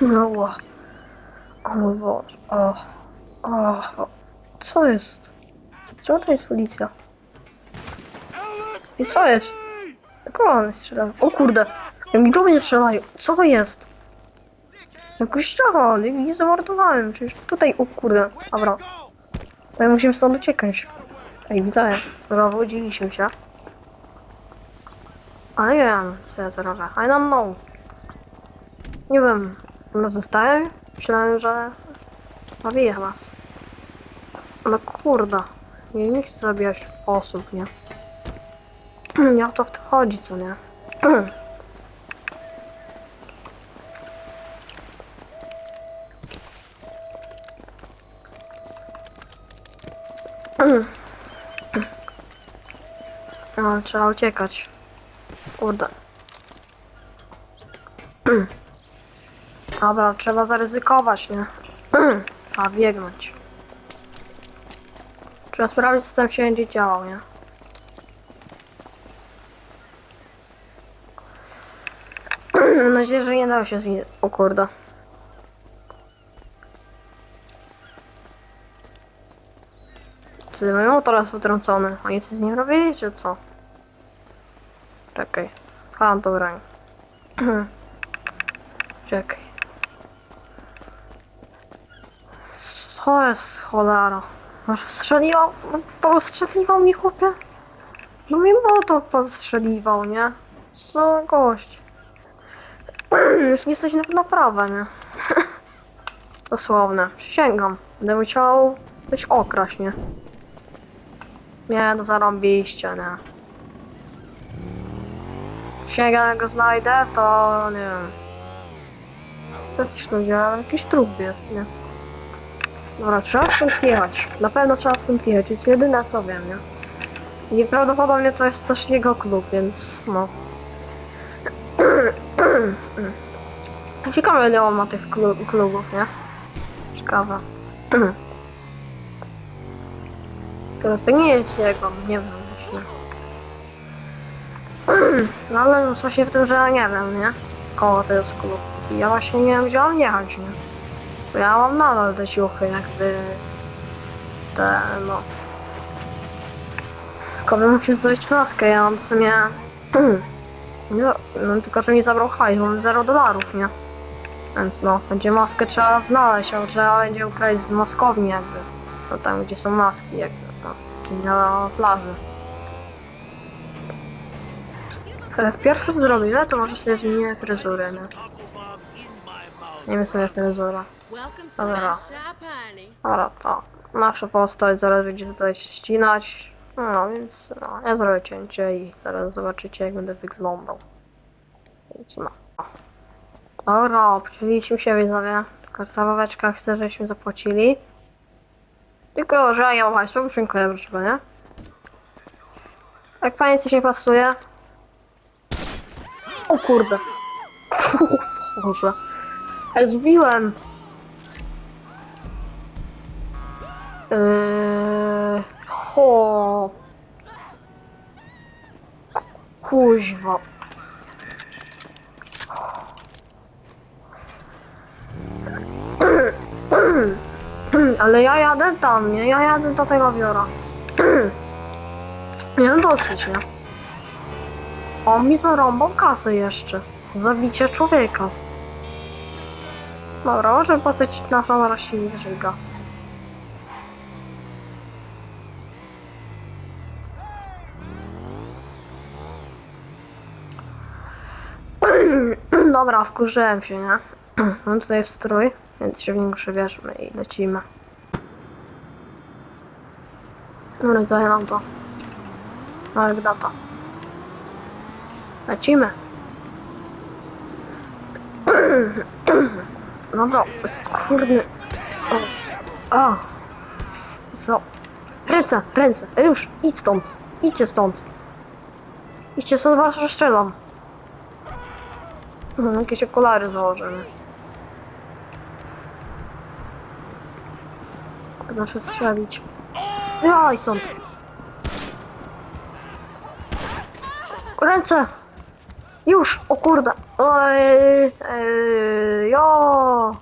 No, ła. o mój Boże, o, o, co jest? Czemu to jest policja? I co jest? Kogo on strzela? O kurde, jak mi do mnie strzelają, co to jest? Jakoś ciacho, nie, nie zamordowałem, przecież tutaj, o kurde, dobra. To musimy stąd uciekać. Ej, widzę, zawodziliśmy się. Co ja to robię. I don't know. Nie wiem, ona zostaje? Myślałem, że zabiję was. Ale kurde, nie, nie chcę zabijać osób, nie? O to w to chodzi, co nie? No, trzeba uciekać. Kurde. Dobra, trzeba zaryzykować, nie? A biegnąć. Trzeba sprawdzić, co tam się będzie działo, nie? Mam nadzieję, że nie dało się zje... O kurde. Ty, no teraz utrącony. A nic z nim robili, czy co? Czekaj. A, dobra. Czekaj. Co jest cholera? Może strzeliwał? Postrzeliwał mi chłopie? No mi to postrzeliwał, nie? Co gość? Już nie jesteś na naprawę, nie? Dosłowne. Przysięgam. Będę musiał coś okraść, nie? Nie, no zarąbiście, nie? Przysięgam, jak go znajdę, to nie wiem. Jakiś tu działa? Jakiś trup jest, nie? Dobra, trzeba stąd jechać. Na pewno trzeba stąd jechać. Jest jedyne co wiem, nie? I prawdopodobnie to jest też jego klub, więc no. Ciekawe ile on ma tych klu- klubów, nie? Ciekawe. Teraz to nie jest jego, nie wiem właśnie. No ale no właśnie w tym, że nie wiem, nie? Koło to jest klub. I ja właśnie nie wiem gdzie on jechać, nie? Bo ja mam nadal te ciuchy, jakby... Te, no... Tylko bym musiał zdobyć maskę, ja mam w sumie... No, tylko, że mi zabrał hajs, mam 0 dolarów, nie? Więc no, będzie maskę trzeba znaleźć, albo trzeba będzie ukraść z maskowni jakby. Tam, gdzie są maski jakby, no. Czyli na plaży. Ale pierwsze co to może sobie zmienię fryzurę, nie? Nie wiem sobie fryzura. Dobra. Dobra, to nasza postać zaraz będzie tutaj się ścinać. No więc no, ja zrobię cięcie i zaraz zobaczycie jak będę wyglądał. Więc no. Dobra, obcięliśmy się widzowie. Tylko stawoweczka chcę, żebyśmy zapłacili. Tylko, że ja Państwu dziękuję proszę nie? Jak Pani coś nie pasuje? O kurde. Boże. Ja zbiłem. Eee, ho. Kuźwa. Ale ja jadę tam, nie? Ja jadę do tego biura. Nie dosyć, nie? On mi zarąbał kasę jeszcze. Zabicie człowieka. Dobra, może postać nasza zaraz się wyżyga. Dobra, wkurzyłem się, nie? Mam tutaj strój, więc się w nim przebierzmy i lecimy. Dobra, zajęłam to. Ale data. Lecimy. Dobra, kurde. O. A. Co? Ręce, ręce, już, idź stąd. Idźcie stąd. Idźcie stąd, was rozstrzelam. Mhm, jakieś okulary założymy. Proszę strzelić. Jaj, stąd. Ręce! Już! O kurde! Oj, ej, jo!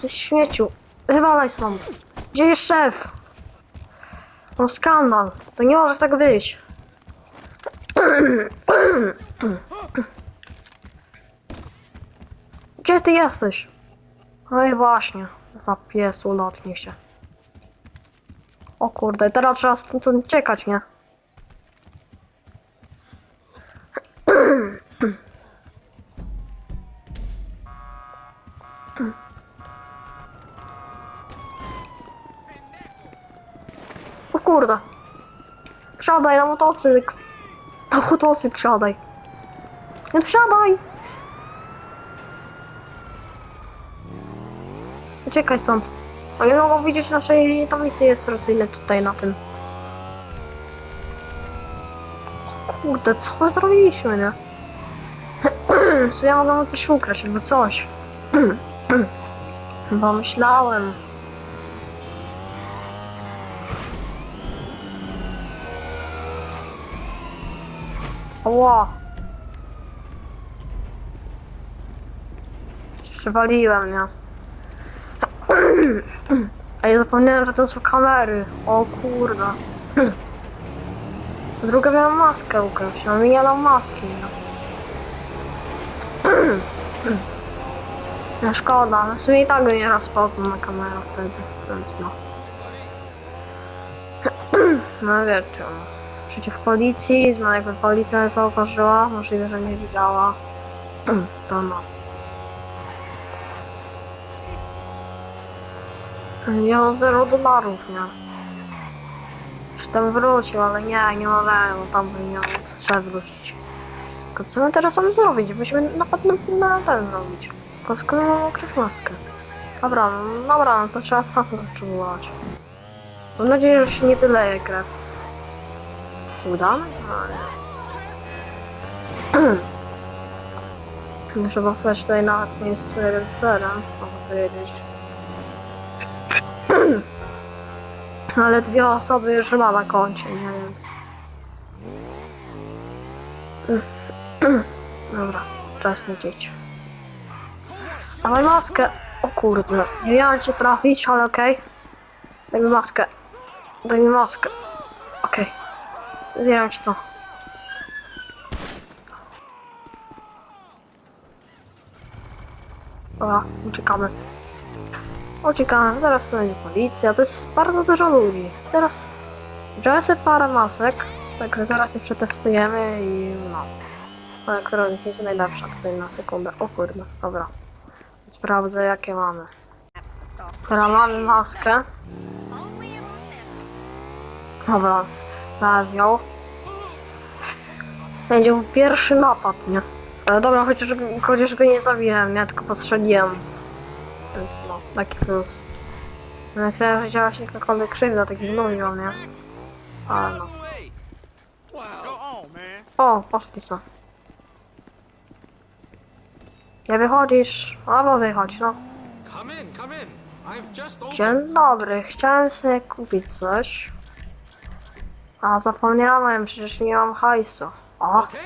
Ty śmieciu. Wywalaj stąd. Gdzie jest szef? No skandal. To nie może tak wyjść. Gdzie ty jesteś? No i właśnie. Za pies ulotnie się. O kurde, teraz trzeba stąd uciekać, nie? O kurde. Wsiadaj na motocykl. Na motocykl wsiadaj. Nie wsiadaj. Uciekaj stąd. A nie mogą widzieć naszej tam misji rejestracyjnej tutaj na tym. Kurde, co my zrobiliśmy, nie? Czy ja mogę mu coś ukraść albo coś? Bo myślałem. Ła. Przewaliłem, nie? A ja zapomniałem, że to są kamery. O kurde. Druga miała maskę ukraść, a mi nie maski. No. No szkoda, no w sumie i tak go nie rozpoznam na kamerach wtedy, więc no. No wiecie, no. przeciw policji, no jakby policja nie zauważyła, możliwe, że nie widziała, to no. Ja mam 0 dolarów, nie? Już tam wrócił, ale nie, nie mogę, bo tam miał trzeba wrócić. Tylko co my teraz mamy zrobić? Musimy napad na, na ten zrobić. Tylko skoro mam ukryć maskę. Dobra, no, dobra, no to trzeba sam spróbować. Mam nadzieję, że się nie wyleje krew. Udamy? No nie. Trzeba stać tutaj na miejscu reżyserem, mogę powiedzieć. Ale dwie osoby już ma na koncie, nie wiem. Dobra, czas lecieć. Dawaj maskę! O kurde, nie miałem cię trafić, ale okej. Daj mi maskę. Daj mi maskę. Okej. Zbieram ci to. Dobra, uciekamy. Uciekamy, zaraz to będzie policja, to jest bardzo dużo ludzi. Teraz wziąłem sobie parę masek, także zaraz je przetestujemy i no. Ale która z nich jest najlepsza tutaj na sekundę. O kurde, dobra. Sprawdzę jakie mamy. Teraz mamy maskę. Dobra, zaraz ją. Będzie pierwszy napad, nie? Ale dobra, chociaż, chociaż go nie zabiłem, nie? Tylko postrzeliłem. No, taki plus. No, ja chciałem, że działa się jakakolwiek krzywda, takich mówią, nie? Ale no. O, poszli co. Nie wychodzisz? Albo wychodź, no. Dzień dobry, chciałem sobie kupić coś. A zapomniałem, przecież nie mam hajsu. O, Okay?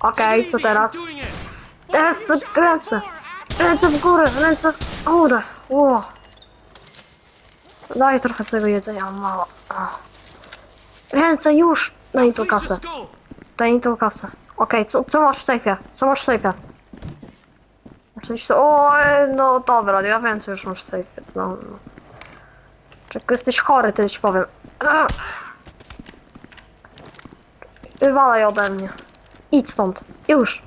okej, it co teraz? I'm doing it. Ręce, w górę, ręce w górę. Ło. Daj trochę tego jedzenia, mało. Ach. Ręce już! Daj tą kasę, daj tą kasę. Okej, co, co masz w sejfie? Co masz w sejfie? Oczywiście, o, no dobra, ja wiem co już masz w sejfie, no. no. Jesteś chory, tyle ci powiem. Wywalaj ode mnie. Idź stąd, już.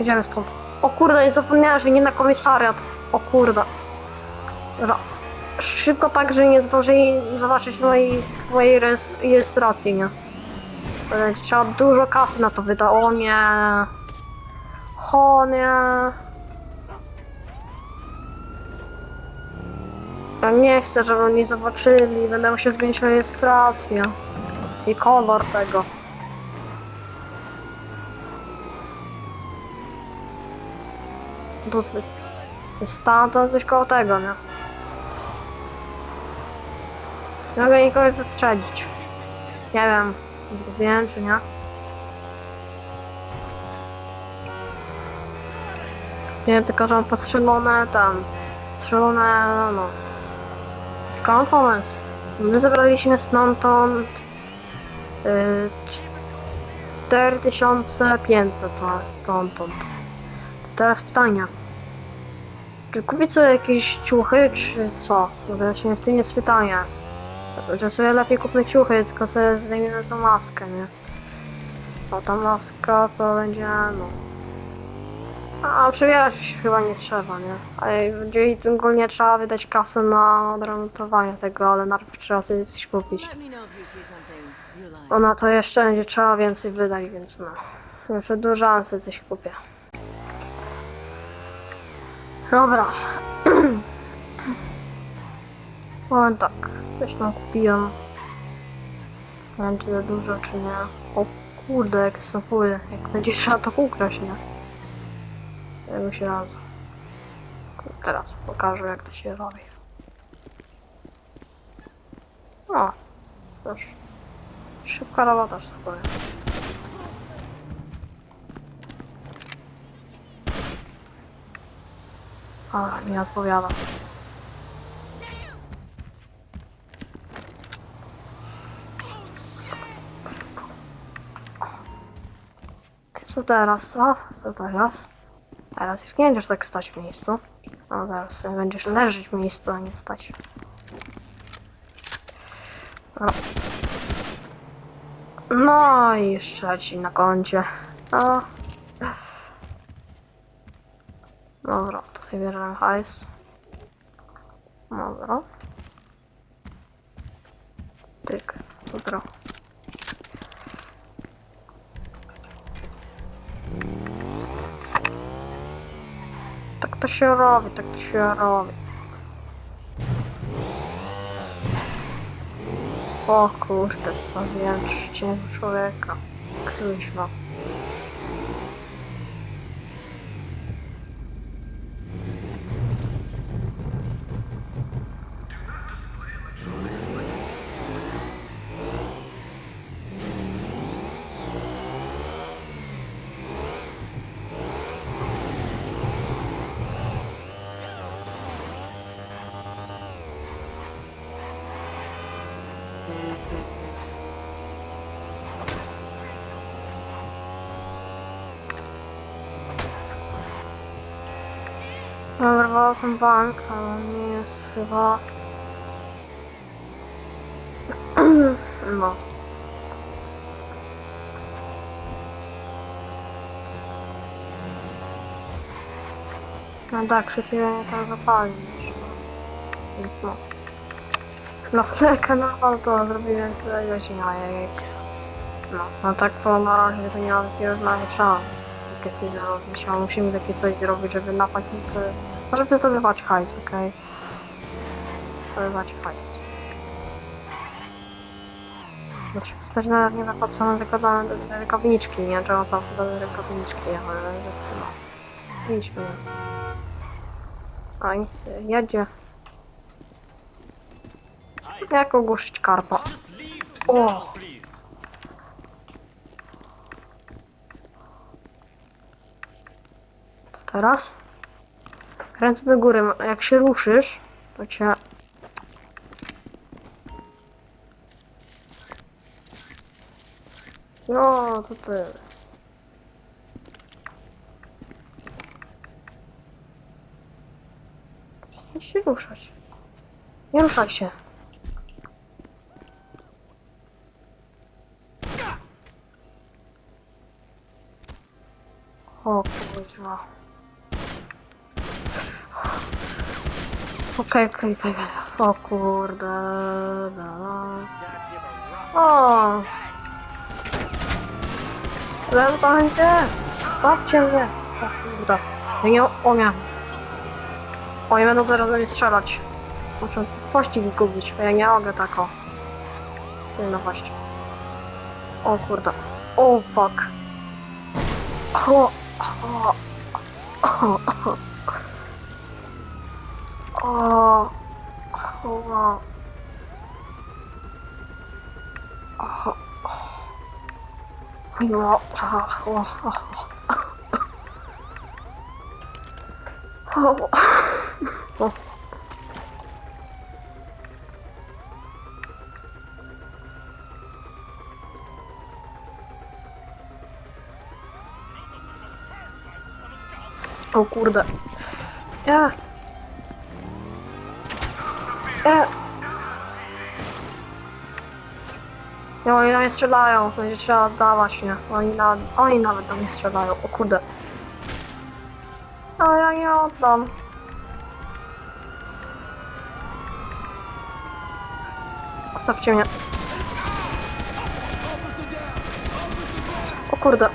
Jedziemy stąd. O kurde, nie zapomniałem, że nie na komisariat. O kurde. Dobra. Szybko tak, że nie zdążyli zobaczyć mojej, mojej rejestracji, nie? Będzie Trzeba dużo kasy na to wydać. O nie. O nie. Ja nie chcę, żeby oni zobaczyli. Będę musiał zmienić rejestrację. I kolor tego. To coś koło tego, nie? Nie mogę nikogo zastrzelić. Nie wiem, zgubiłem czy nie. Nie, tylko że mam postrzelone tam. Strzelone, no no. Mam pomysł. My zebraliśmy stamtąd yy, 4500 na stamtąd. Teraz pytania. Czy kupić sobie jakieś ciuchy, czy co? Właśnie w tym jest pytanie. Że sobie lepiej kupmy ciuchy, tylko sobie zdejmiemy tą maskę, nie? No ta maska to będzie, no... A przebierać chyba nie trzeba, nie? A jeżeli tylko nie trzeba wydać kasy na odremontowanie tego, ale najpierw trzeba sobie coś kupić. Let me know if you see something you like. Bo na to jeszcze będzie trzeba więcej wydać, więc no. Przedłużałem sobie coś kupię. Dobra. Powiem tak, coś tam kupiłem. Nie wiem czy za dużo czy nie. O kurde, jak stopuję. Jak będzie trzeba to ukraść, nie? Jakoś raz. Teraz pokażę jak to się robi. O, proszę. Szybka robota, że powiem. A, nie odpowiada. Co teraz, co? Co teraz? Teraz już nie będziesz tak stać w miejscu. No teraz będziesz leżeć w miejscu, a nie stać. Dobra. No i jeszcze ci na koncie. No. Dobra, to bierzemy hajs. Dobra. Tyk, dobra. Tak to się robi, tak to się robi. O kurde, stawiałem trzeciego człowieka. Kuźwa. Zarwał ten bank, ale nie jest chyba... No. No tak, przed chwilą nie tam zapalić. Więc no. No tyle kanału to zrobiłem tyle godzin, a jak... No, no tak to na razie to nie mam takiego nawet szans. Takie a musimy takie coś zrobić, żeby napaść. No, żeby zdobywać hajs, okej? Zdobywać hajs. No się postać nawet nie zapatrzone tylko na rękawiczki, nie? Trzeba tam do rękawiczki, ale... No. Idźmy. Oj, jedzie. Jak ogłuszyć karpa? O! To teraz? Ręce do góry. Jak się ruszysz, to cię... No, to ty. Nie się ruszać. Nie ruszaj się. Kurwa. Okej, okej, okej. O kurde. no. O! Zamknącie! Bawcie mnie! O kurde. Ja nie umiem. Oni będą zaraz do mnie strzelać. Muszę pościg zgubić, bo ja nie mogę tak o. Nie no właśnie. O kurde. O fuck. O, 어, 어, 어, 어, O, kurde. Ja. Ja. No oni na mnie strzelają, będzie trzeba oddawać, nie? Oni, na, oni nawet do mnie strzelają, o kurde. No ja nie oddam. Zostawcie mnie. O kurde.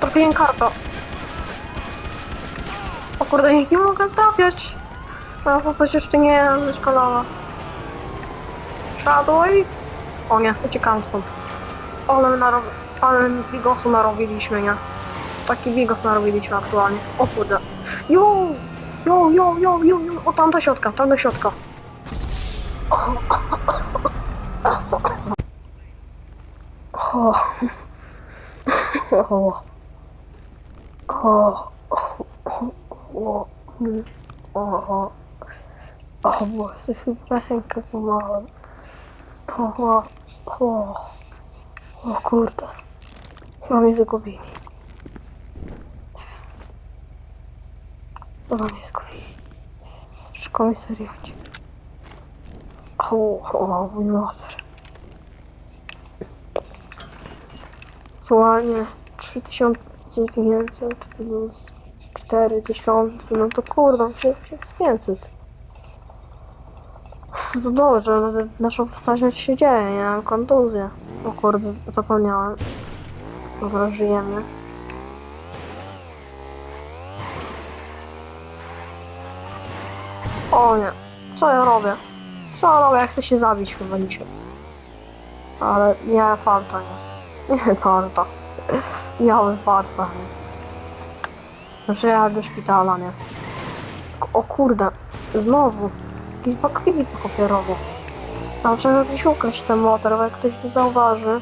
Trafiłem kartę. O kurde, nie, nie mogę trafiać. No, po prostu jeszcze nie wyszkolona. Shadow? O nie, uciekam stąd. Ale, narob... ale bigosu narobiliśmy, nie? Taki bigos narobiliśmy aktualnie. O kurde. Jo! Jo, jo, jo, jo, jo. O, tam do środka, tam do środka. O. O. O. O. O. O, bo jesteśmy rękę złamałem. O, o, o, o kurde. Chyba mnie zagubili. Chyba mnie zgubili. W komisariacie. O, o, mój motor. Aktualnie 3900 plus 4000, no to kurde, przecież jest 500. No to dobrze, ale naszą postacią się dzieje, nie mam kontuzję. O kurde, zapomniałem. Dobra, żyjemy. O nie, co ja robię? Co ja robię? Ja chcę się zabić chyba dzisiaj. Ale nie farta, nie. Nie farta. Miałem farta, nie. Znaczy ja do szpitala, nie. O kurde, znowu. Bakwili tylko robię. Tam trzeba gdzieś ukraść ten motor, bo jak ktoś nie zauważy.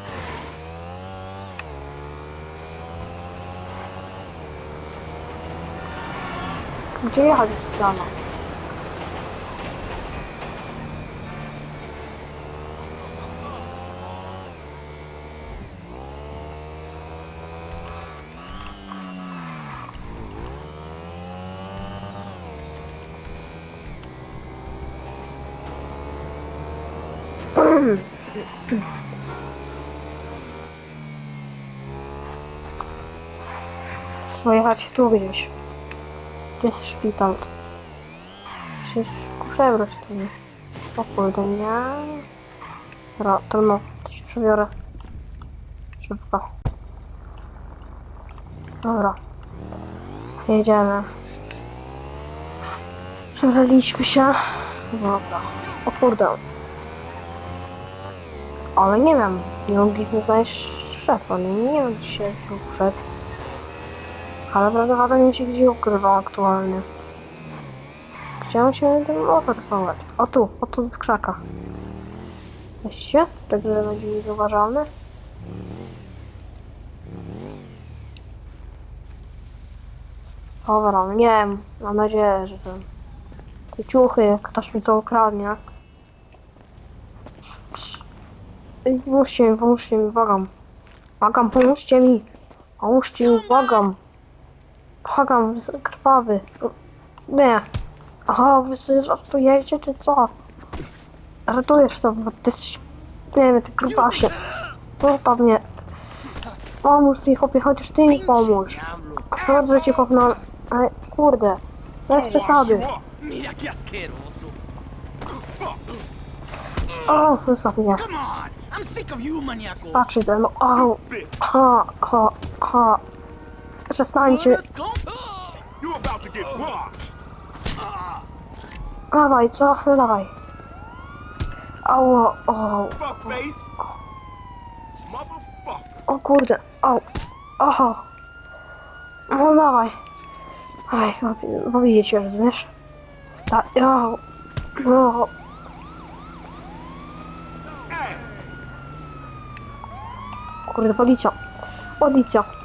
Gdzie jechać z plana? Jechać tu gdzieś. Gdzie jest szpital? Przecież przewróć tu nie. O kurde, nie. Dobra, to no, to się przebiorę. Szybko. Dobra. Jedziemy. Przebraliśmy się. Dobra. O kurde. Ale nie wiem, nie mogliśmy znaleźć szefa, nie wiem gdzie się ukrył. Ale prawdopodobnie się gdzie ukrywał aktualnie. Chciałem się ten motor schować. O tu, o tu w krzakach. Weźcie, tak że będzie niezauważalny. Dobra, no nie wiem, mam nadzieję, że ten... Te ciuchy, ktoś mi to ukradnie. Pomóżcie mi, pomóżcie mi, błagam. Błagam, pomóżcie mi. Pomóżcie mi, błagam. Jestem krwawy. Nie. Aha, wy sobie żartujecie, czy co? Żartujesz to, bo ty jesteś... Nie wiem, ty grubasie. Zostaw mnie. Pomóż mi, chłopie, chociaż ty mi pomóż. Dobrze ci, chłop, no... Ale, kurde. Bez przesady. O, zostaw mnie. Patrzcie, no, o, ha, ha, ha. Przestańcie. Ah. Dawaj, co? Dawaj. Ało, o. O kurde, au. Oho. No dawaj. Aj, no, bo widzicie, rozumiesz? Tak, au. No. Kurde, policja. Policja.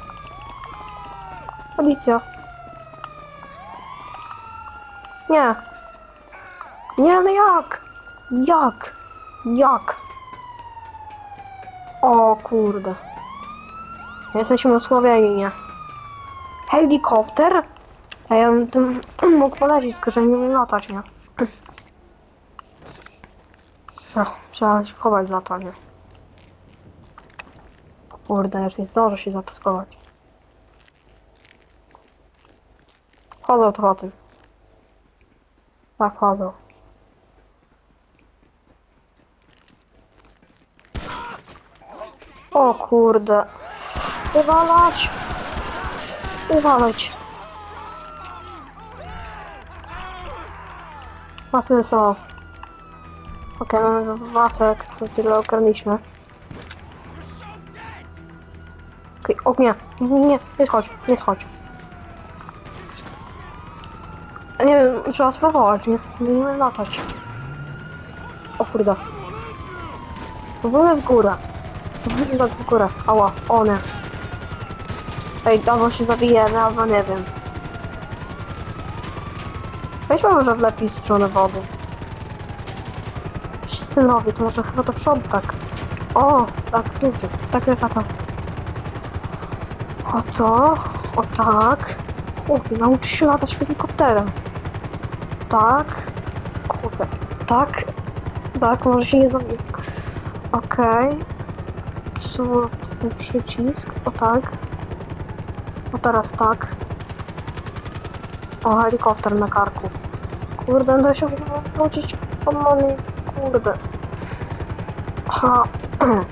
Policja. Nie. Nie, no jak? Jak? Jak? O kurde. Jesteśmy osłabieni, nie? Helikopter? A ja bym tym mógł polecieć, tylko że nie umiem latać, nie? No, trzeba się chować za to, nie? Kurde, już nie zdążę się zataskować. Chodzą to o tym. Tak, chodzą. O kurde. Uwalać! Uwalać! Masy są. Okej, mamy wasek, co tyle okradliśmy. Okej, o nie, nie, nie, nie schodź, nie schodź. Trzeba spróbować, nie? Umiem latać. O kurde. W w górę. Wygląda w górę. Ała, one. Ej, albo się zabijemy, albo nie wiem. Weźmy może w lepiej stronę wody. Synowie, to może chyba do przodu tak. O, tak, wiecie, tak jest taka. O to, o tak. Kurde, nauczy się latać helikopterem. Tak. Kurde, tak. Tak, może się nie zabije. Okej. Okay. ten przycisk, o tak. O teraz tak. O, helikopter na karku. Kurde, no się wrócić pomału. Kurde. Ha.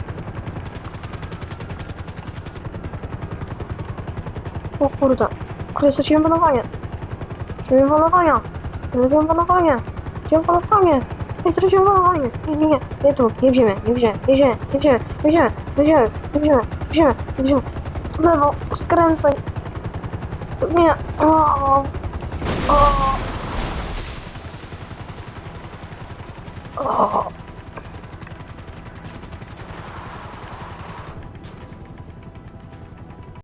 O kurde. Kurde, straciłem panowanie. Straciłem panowania. Straciłem panowanie. Straciłem panowanie. Nie straciłem panowanie. Nie, nie, nie. Nie tu. Nie w ziemię. Nie w ziemię. Nie w ziemię. Nie w ziemię. Nie w ziemię. Nie w ziemię. Nie w ziemię. Nie w ziemię. Nie w ziemię. W lewo. Skręcaj. Nie. O. O.